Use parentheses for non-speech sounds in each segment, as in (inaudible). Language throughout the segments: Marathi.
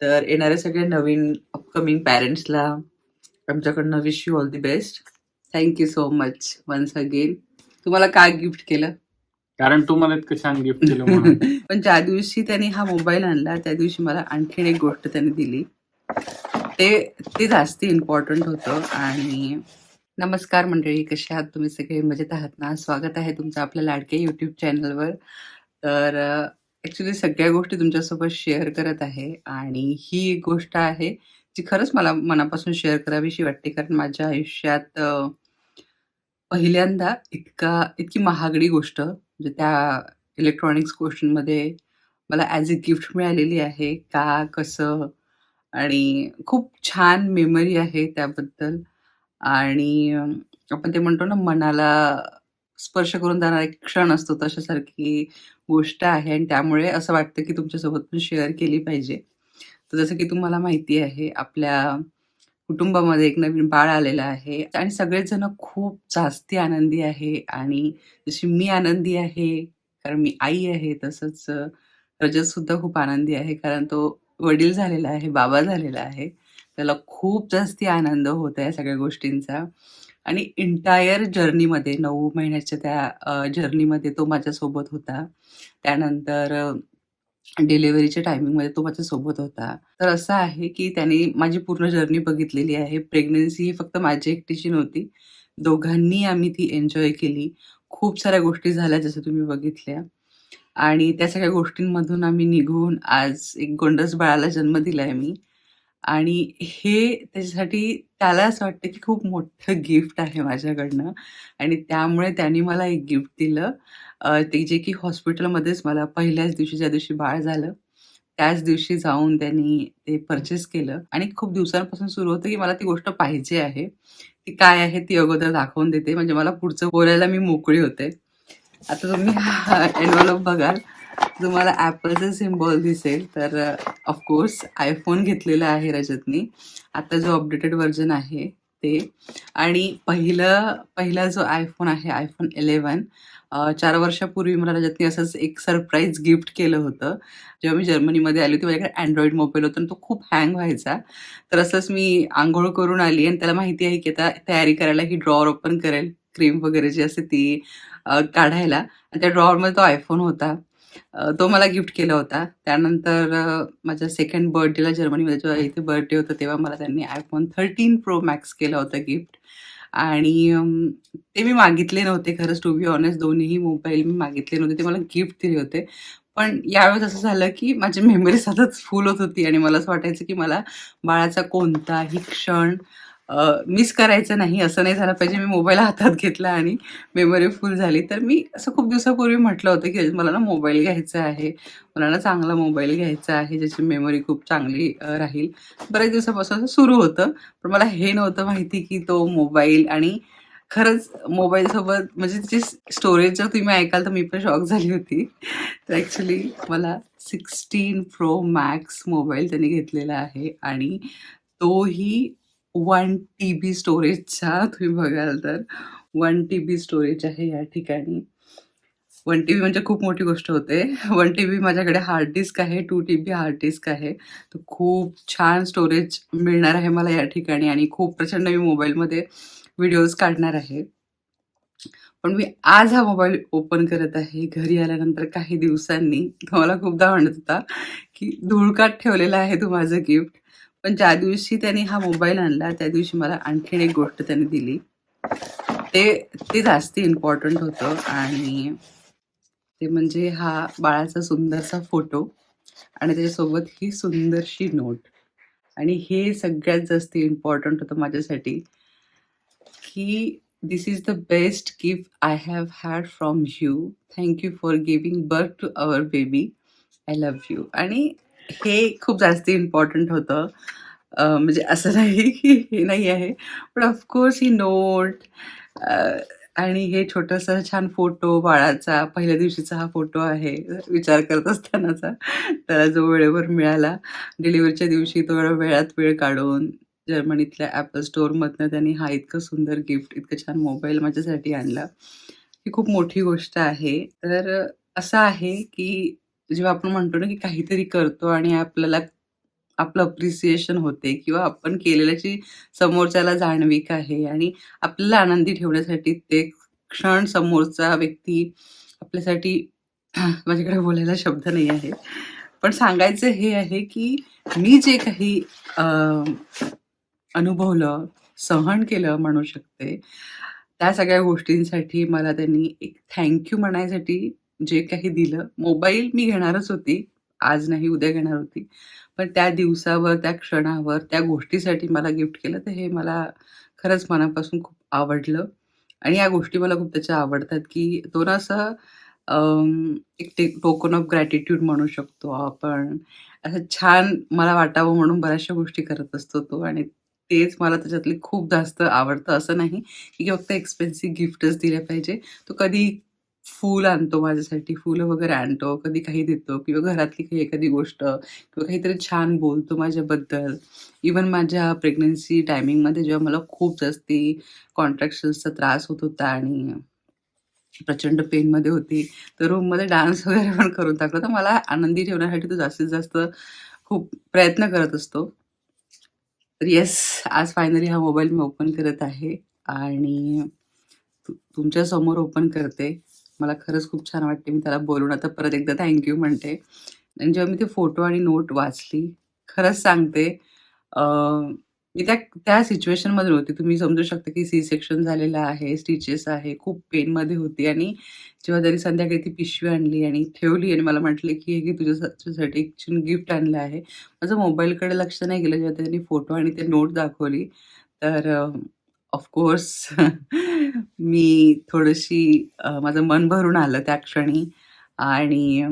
तर येणाऱ्या सगळ्या नवीन अपकमिंग पॅरेंट्सला आमच्याकडनं wish you all the best thank you so much once again तुम्हाला काय गिफ्ट केलं? कारण तू मला इतकं छान गिफ्ट दिलं म्हणून. (laughs) पण ज्या दिवशी त्यांनी हा मोबाईल आणला त्या दिवशी मला आणखीन एक गोष्ट त्यांनी दिली. ते ते जास्ती इम्पॉर्टंट होतं आणि नमस्कार मंडळी कसे आहात तुम्ही सगळे? मजेत आहात ना? स्वागत आहे तुमचं आपल्या लाडक्या यूट्यूब चॅनलवर तर ॲक्च्युली सगळ्या गोष्टी तुमच्यासोबत शेअर करत आहे. आणि ही एक गोष्ट आहे जी खरंच मला मनापासून शेअर करावीशी वाटते. कारण माझ्या आयुष्यात अ, पहिल्यांदा इतका इतकी महागडी गोष्ट म्हणजे त्या इलेक्ट्रॉनिक्स गोष्टींमध्ये मला ॲज अ गिफ्ट मिळालेली आहे. का कसं? आणि खूप छान मेमरी आहे त्याबद्दल. आणि आपण ते म्हणतो ना मनाला स्पर्श करून जाणारा एक क्षण असतो तशासारखी गोष्ट आहे आणि त्यामुळे असं वाटतं की तुमच्यासोबत पण शेअर केली पाहिजे. तर जसं की तुम्हाला माहिती आहे आपल्या कुटुंबामध्ये एक नवीन बाळ आलेलं आहे आणि सगळेच जण खूप जास्ती आनंदी आहे आणि जशी मी आनंदी आहे कारण मी आई आहे तसंच रजत सुद्धा खूप आनंदी आहे कारण तो वडील झालेला आहे बाबा झालेला आहे. त्याला खूप जास्ती आनंद होत आहे सगळ्या गोष्टींचा. आणि इंटायर जर्नीमध्ये नऊ महिन्याच्या त्या जर्नीमध्ये तो माझ्यासोबत होता. त्यानंतर डिलिव्हरीच्या टायमिंगमध्ये तो माझ्यासोबत होता. तर असं आहे की त्याने माझी पूर्ण जर्नी बघितलेली आहे. प्रेग्नन्सी ही फक्त माझी एकटीची नव्हती. दोघांनी आम्ही ती एन्जॉय केली. खूप साऱ्या गोष्टी झाल्या जसं तुम्ही बघितल्या. आणि त्या सगळ्या गोष्टींमधून आम्ही निघून आज एक गोंडस बाळाला जन्म दिला आहे मी. आणि हे त्याच्यासाठी त्याला असं वाटतं की खूप मोठं गिफ्ट आहे माझ्याकडनं. आणि त्यामुळे त्यांनी मला एक गिफ्ट दिलं. ते जे की हॉस्पिटलमध्येच मला पहिल्याच दिवशी ज्या दिवशी बाळ झालं त्याच दिवशी जाऊन त्यांनी ते परचेस केलं. आणि खूप दिवसांपासून सुरू होतं की मला ती गोष्ट पाहिजे आहे. ती काय आहे ती अगोदर दाखवून देते. म्हणजे मला पुढचं बोलायला मी मोकळी होते. आता तुम्ही (laughs) एनवलप बघाल. तुम्हाला ॲपलचं सिम्बॉल दिसेल तर ऑफकोर्स आयफोन घेतलेला आहे रजतनी. आता जो अपडेटेड व्हर्जन आहे ते. आणि पहिलं पहिला जो आयफोन आहे आयफोन इलेवन uh, चार वर्षापूर्वी मला रजतनी असंच एक सरप्राईज गिफ्ट केलं होतं. जेव्हा मी जर्मनीमध्ये आली होती माझ्याकडे अँड्रॉइड मोबाईल होता आणि तो खूप हँग व्हायचा. तर असंच मी आंघोळ करून आली आणि त्याला माहिती आहे की आता तयारी करायला ही ड्रॉवर ओपन करेल क्रीम वगैरे जी असते ती uh, काढायला. आणि त्या ड्रॉवरमध्ये तो आयफोन होता. तो मला गिफ्ट केला होता. त्यानंतर माझ्या सेकंड बर्थडेला जर्मनीमध्ये जेव्हा इथे बर्थडे होता तेव्हा मला त्यांनी आयफोन थर्टीन प्रो मॅक्स केला होता गिफ्ट. आणि ते मी मागितले नव्हते खरंच टू बी ऑनेस्ट दोन्हीही मोबाईल मी मागितले नव्हते ते मला गिफ्ट दिले होते. पण यावेळेस असं झालं की माझी मेमरी सतत फुल होत होती आणि मला असं वाटायचं की मला बाळाचा कोणताही क्षण मिस करायचं नाही असं नाही झालं पाहिजे. मी मोबाईल हातात घेतला आणि मेमरी फुल झाली. तर मी असं खूप दिवसापूर्वी म्हटलं होतं की मला ना मोबाईल घ्यायचा आहे. मला ना चांगला मोबाईल घ्यायचा आहे ज्याची मेमरी खूप चांगली राहील. बऱ्याच दिवसापासून सुरू होतं. पण मला हे नव्हतं माहिती की तो मोबाईल आणि खरंच मोबाईलसोबत म्हणजे त्याची स्टोरेज जर तुम्ही ऐकाल तर मी पण शॉक झाली होती. तर ॲक्च्युली मला सिक्स्टीन प्रो मॅक्स मोबाईल त्यांनी घेतलेला आहे. आणि तोही वन टी बी स्टोरेजचा तुम्ही बघाल तर. वन टी बी स्टोरेज आहे या ठिकाणी. वन टी बी म्हणजे खूप मोठी गोष्ट होते. वन टी बी माझ्याकडे हार्ड डिस्क आहे two T B hard disk आहे. तर खूप छान स्टोरेज मिळणार आहे मला या ठिकाणी आणि खूप प्रचंड मी मोबाईलमध्ये व्हिडिओज काढणार आहे. पण मी आज हा मोबाईल ओपन करत आहे. घरी आल्यानंतर काही दिवसांनी. मला खूपदा म्हणत होता की धुळकात ठेवलेला आहे तू माझं गिफ्ट पण ज्या दिवशी त्यांनी हा मोबाईल आणला त्या दिवशी मला आणखीन एक गोष्ट त्यांनी दिली. ते ते जास्ती इम्पॉर्टंट होतं आणि ते म्हणजे हा बाळाचा सुंदरसा फोटो आणि त्याच्यासोबत ही सुंदरशी नोट. आणि हे सगळ्यात जास्त इम्पॉर्टंट होतं माझ्यासाठी की this is the best gift I have had from you thank you for giving birth to our baby I love you आणि हे खूप जास्त इम्पॉर्टंट होतं. म्हणजे असं नाही की हे नाही आहे. पण ऑफकोर्स ही नोट आणि हे छोटंसं छान फोटो बाळाचा पहिल्या दिवशीचा हा फोटो आहे विचार करत असतानाचा. त्याला जो वेळेवर मिळाला. डिलिव्हरीच्या दिवशी तो वेळात वेळ काढून जर्मनीतल्या ॲपल स्टोअरमधनं त्यांनी हा इतकं सुंदर गिफ्ट इतकं छान मोबाईल माझ्यासाठी आणला. ही खूप मोठी गोष्ट आहे. तर असं आहे की जेव्हा आपण म्हणतो ना की काहीतरी करतो आणि आपल्याला आपलं अप्रिसिएशन होते किंवा आपण केलेल्याची समोरच्याला जाणवीक आहे आणि आपल्याला आनंदी ठेवण्यासाठी ते क्षण समोरचा व्यक्ती आपल्यासाठी (clears throat) माझ्याकडे बोलायला शब्द नाही आहे. पण सांगायचं हे आहे की मी जे काही अनुभवलं सहन केलं म्हणू शकते त्या सगळ्या गोष्टींसाठी मला त्यांनी एक थँक्यू म्हणायसाठी जे काही दिलं. मोबाईल मी घेणारच होती. आज नाही उद्या घेणार होती. पण त्या दिवसावर त्या क्षणावर त्या गोष्टीसाठी मला गिफ्ट केलं तर हे मला खरंच मनापासून खूप आवडलं. आणि या गोष्टी मला खूप त्याच्या आवडतात की तो ना असं एक ते टोकन ऑफ ग्रॅटिट्यूड म्हणू शकतो आपण. असं छान मला वाटावं म्हणून बऱ्याचशा गोष्टी करत असतो तो आणि तेच मला त्याच्यातले खूप जास्त आवडतं. असं नाही की फक्त एक्सपेन्सिव्ह गिफ्टच दिले पाहिजे. तो कधी फूल आणतो माझ्यासाठी. फुलं वगैरे आणतो. कधी काही देतो किंवा घरातली काही एखादी गोष्ट किंवा काहीतरी छान बोलतो माझ्याबद्दल. इवन माझ्या प्रेग्नन्सी टायमिंगमध्ये जेव्हा मला खूप जास्ती कॉन्ट्रॅक्शन्सचा त्रास होत होता आणि प्रचंड पेनमध्ये होती तर रूममध्ये डान्स (laughs) वगैरे पण करून टाकला. तर मला आनंदी ठेवण्यासाठी तो जास्तीत जास्त खूप प्रयत्न करत असतो. तर येस आज फायनली हा मोबाईल मी ओपन करत आहे आणि तुमच्यासमोर ओपन करते. मला खरंच खूप छान वाटते मी त्याला बोलून. आता परत एकदा थँक्यू म्हणते. आणि जेव्हा मी ते फोटो आणि नोट वाचली खरंच सांगते मी त्या त्या सिच्युएशनमध्ये होती. तुम्ही समजू शकता की सी सेक्शन झालेलं आहे स्टिचेस आहे खूप पेनमध्ये होती. आणि जेव्हा तरी संध्याकाळी ती पिशवी आणली आणि ठेवली आणि मला म्हटले की हे की तुझ्या तुझ्यासाठी एक गिफ्ट आणलं आहे. माझं मोबाईलकडे लक्ष नाही गेलं. जेव्हा त्यांनी फोटो आणि ते नोट दाखवली तर ऑफकोर्स (laughs) मी थोडीशी माझं मन भरून आलं त्या क्षणी आणि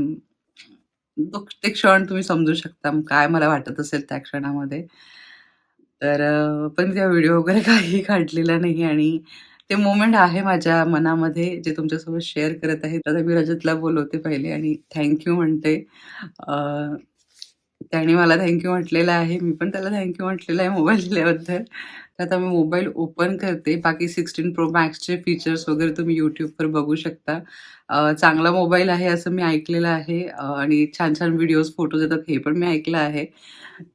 तो ते क्षण तुम्ही समजू शकता काय मला वाटत असेल त्या क्षणामध्ये. तर पण त्या व्हिडिओ वगैरे (laughs) काही काढलेला नाही आणि ते मोमेंट आहे माझ्या मनामध्ये जे तुमच्यासोबत शेअर करत आहे. तर मी रजतला बोलवते पहिले आणि थँक म्हणते. त्याने मला थँक्यू म्हटलेलं आहे. मी पण त्याला थँक्यू म्हटलेलं आहे मोबाईल दिल्याबद्दल. तर आता मी मोबाईल ओपन करते. बाकी 16 प्रो मॅक्सचे फीचर्स वगैरे तुम्ही यूट्यूबवर बघू शकता. चांगला मोबाईल आहे असं मी ऐकलेलं आहे आणि छान-छान व्हिडिओज, फोटोज येतात हे पण मी ऐकलं आहे.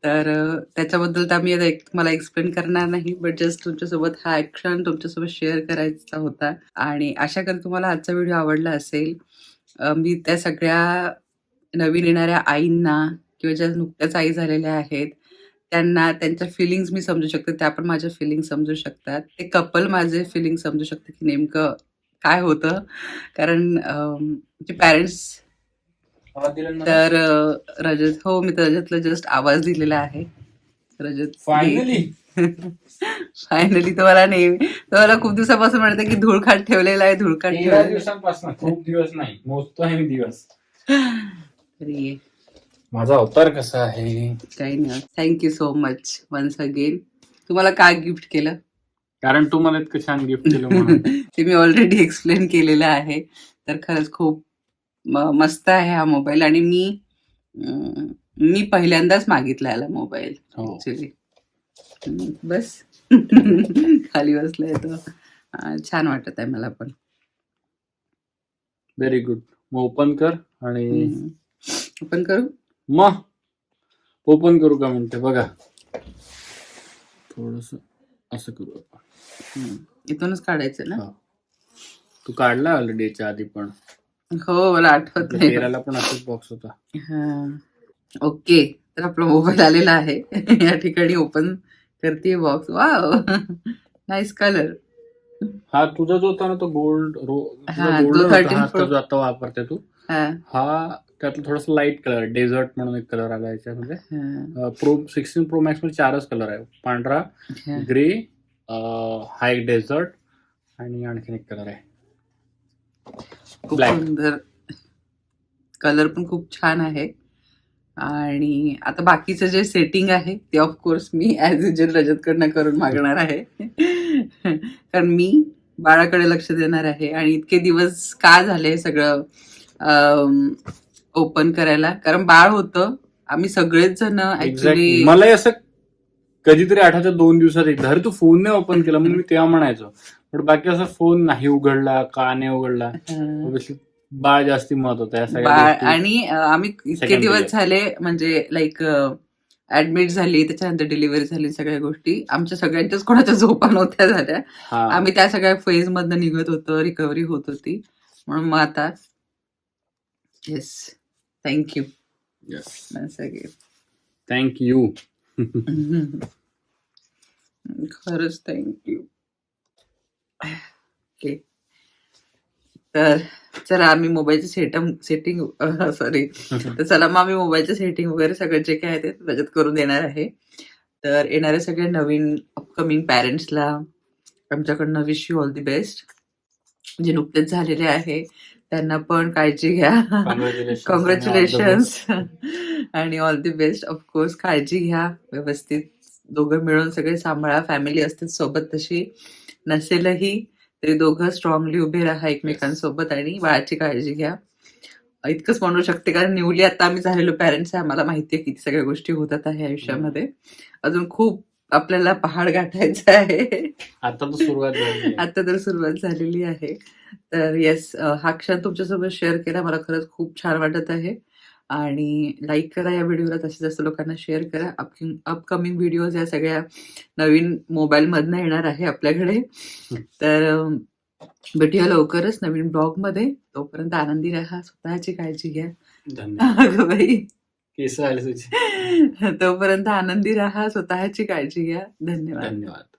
तर त्याच्याबद्दल तर मी आता एक मला एक्सप्लेन करणार नाही. बट जस्ट तुमच्यासोबत हा ॲक्शन तुमच्यासोबत शेअर करायचा होता आणि अशा करते तुम्हाला आजचा व्हिडिओ आवडला असेल. मी त्या सगळ्या नवीन येणाऱ्या आईंना किंवा ज्या नुकत्याच आई झालेल्या आहेत, त्यांना त्यांच्या फीलिंग्ज मी समजू शकते. त्या पण माझ्या फीलिंग्ज समजू शकतात. ते कपल माझे फीलिंग समजू शकते, की नेमकं काय होतं. कारण जे पॅरेंट्स? तर रजत हो, मी तर रजतला जस्ट आवाज दिलेला आहे. रजत फायनली फायनली (laughs) तो मला नेहमी तो मला खूप दिवसापासून म्हणते, की धूळखात ठेवलेला आहे, धूळखात तेरा ठेवलेला. दिवसांपासून खूप दिवस नाही मोजतो आहे मी दिवस माझा अवतार कसा आहे काही नाही. Thank you so much once again. तुम्हाला काय गिफ्ट केलं? कारण तू मला इतकं छान गिफ्ट केलं म्हणून (laughs) ते मी ऑलरेडी एक्सप्लेन केलेलं आहे. तर खरंच खूप म मस्त आहे हा मोबाईल आणि मी अ, मी पहिल्यांदाच मागितला याला मोबाईल हो. ॲक्चुअली. बस (laughs) खाली बसलाय तो. अ, छान वाटत आहे मला पण. व्हेरी गुड मग ओपन कर आणि हं. ओपन करू? मग ओपन करू का म्हणते बघा थोडस असं करू आपण. इथूनच काढायचं ना? तू काढला ऑलरेडी याच्या आधी पण हो, मला आठवत नाही. तेराला पण असंच बॉक्स होता हां. ओके. तर आपला मोबाईल आलेला आहे. (laughs) या ठिकाणी ओपन करते बॉक्स. वॉव! Nice colour. हा तुझा जो होता ना तो गोल्ड रो गोल्ड तो होता 13 Pro. तो जो आता वापरते तू हा त्यातला थोडासा लाइट कलर डेझर्ट म्हणून एक कलर आला याच्यामध्ये प्रो सिक्स्टीन प्रो मॅक्समध्ये चारच कलर आहे पांढरा. ग्रे हा एक डेझर्ट आणि आणखीन एक कलर आहे. सुंदर. कलर पण खूप छान आहे. आणि आता बाकीचं जे सेटिंग आहे ते ऑफ कोर्स मी ॲज युजुअल रजतकडनं करून मागणार आहे. कारण मी बाळाकडे लक्ष देणार आहे आणि इतके दिवस का झाले सगळं ओपन करायला. कारण बाळ होतं. आम्ही सगळेच जण एक्झॅक्टली ऍक्च्युली मला असं कधीतरी आठवतं दोन दिवसात एकदा. अरे तू फोन नाही ओपन केला. म्हणून मी तेव्हा म्हणायचो. पण बाकी असं फोन नाही उघडला का नाही उघडला. Obviously बाळ जास्ती महत्वाचं या सगळ्या बाळ गोष्टी. आणि अ, आम्ही इतके Second दिवस period. झाले म्हणजे लाईक ऍडमिट झाली त्याच्यानंतर डिलिव्हरी झाली सगळ्या गोष्टी. आमच्या सगळ्यांच्याच कोणाच्या झोपा नव्हत्या झाल्या. हा. आम्ही त्या सगळ्या फेज मधनं निघत होतो रिकव्हरी होत होती. म्हणून मग आता येस थँक्यू सगळे थँक यू खरंच थँक्यू ओके तर चला आम्ही मोबाईलचे सेटम सेटिंग सॉरी तर चला मग आम्ही मोबाईलचे सेटिंग वगैरे सगळं जे काय आहे ते बचत करून देणार आहे. तर येणाऱ्या सगळ्या नवीन अपकमिंग पॅरेंट्सला आमच्याकडनं wish you all the best जे नुकतेच झालेले आहे त्यांना पण काळजी घ्या. कॉंग्रॅच्युलेशन्स आणि ऑल दी बेस्ट ऑफकोर्स काळजी घ्या. व्यवस्थित दोघं मिळून सगळे सांभाळा. फॅमिली असते सोबत तशी नसेलही तरी दोघं स्ट्रॉंगली उभे राहा एकमेकांसोबत आणि बाळाची काळजी घ्या. इतकंच म्हणू शकते कारण न्यूली आता आम्ही झालेलो पॅरेंट्स आहे. आम्हाला माहिती आहे किती सगळ्या गोष्टी होतात आहे आयुष्यामध्ये. अजून खूप आपल्याला पहाड गाठायचं आहे. आता तर सुरुवात झाली आता तर सुरुवात झालेली आहे. तर येस हा क्षण तुमच्यासोबत शेअर केला. मला खरंच खूप छान वाटत आहे. आणि लाईक करा या व्हिडिओला तसे जास्त लोकांना शेअर करा. अपकमिंग व्हिडिओज या सगळ्या नवीन मोबाईलमधनं येणार आहे आपल्याकडे. तर अं, भेटूया लवकरच नवीन ब्लॉगमध्ये तोपर्यंत आनंदी राहा. स्वतःची काळजी घ्या. धन्यवाद. अगं बाई. केस आले तुझे तोपर्यंत आनंदी राहा स्वतःची काळजी घ्या. धन्यवाद. धन्यवाद.